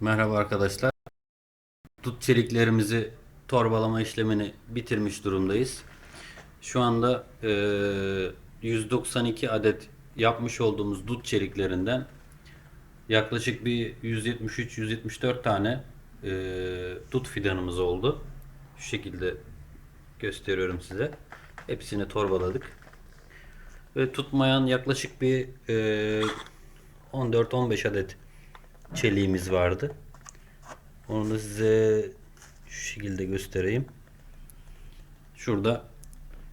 Merhaba arkadaşlar. Dut çeliklerimizi torbalama işlemini bitirmiş durumdayız. Şu anda eee, 192 adet yapmış olduğumuz dut çeliklerinden yaklaşık bir 173-174 tane eee, dut fidanımız oldu. Şu şekilde gösteriyorum size. Hepsini torbaladık. Ve tutmayan yaklaşık bir eee 14-15 adet çeliğimiz vardı. Onu da size şu şekilde göstereyim. Şurada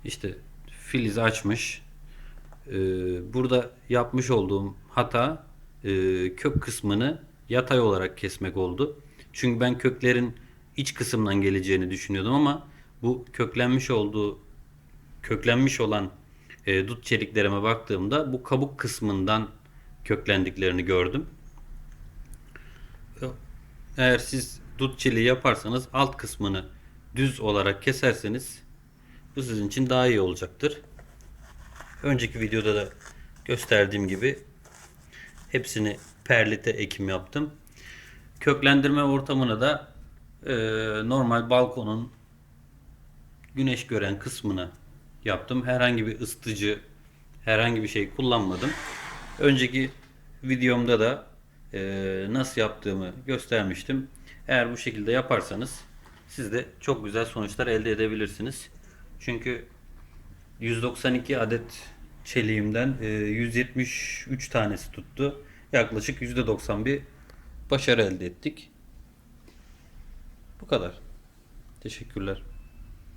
işte filiz açmış. Ee, burada yapmış olduğum hata e, kök kısmını yatay olarak kesmek oldu. Çünkü ben köklerin iç kısımdan geleceğini düşünüyordum ama bu köklenmiş olduğu köklenmiş olan e, dut çeliklerime baktığımda bu kabuk kısmından köklendiklerini gördüm. Eğer siz dut çeliği yaparsanız alt kısmını düz olarak keserseniz bu sizin için daha iyi olacaktır. Önceki videoda da gösterdiğim gibi hepsini perlite ekim yaptım. Köklendirme ortamını da e, normal balkonun güneş gören kısmına yaptım. Herhangi bir ısıtıcı, herhangi bir şey kullanmadım. Önceki videomda da nasıl yaptığımı göstermiştim. Eğer bu şekilde yaparsanız siz de çok güzel sonuçlar elde edebilirsiniz. Çünkü 192 adet çeliğimden e, 173 tanesi tuttu. Yaklaşık %90 bir başarı elde ettik. Bu kadar. Teşekkürler.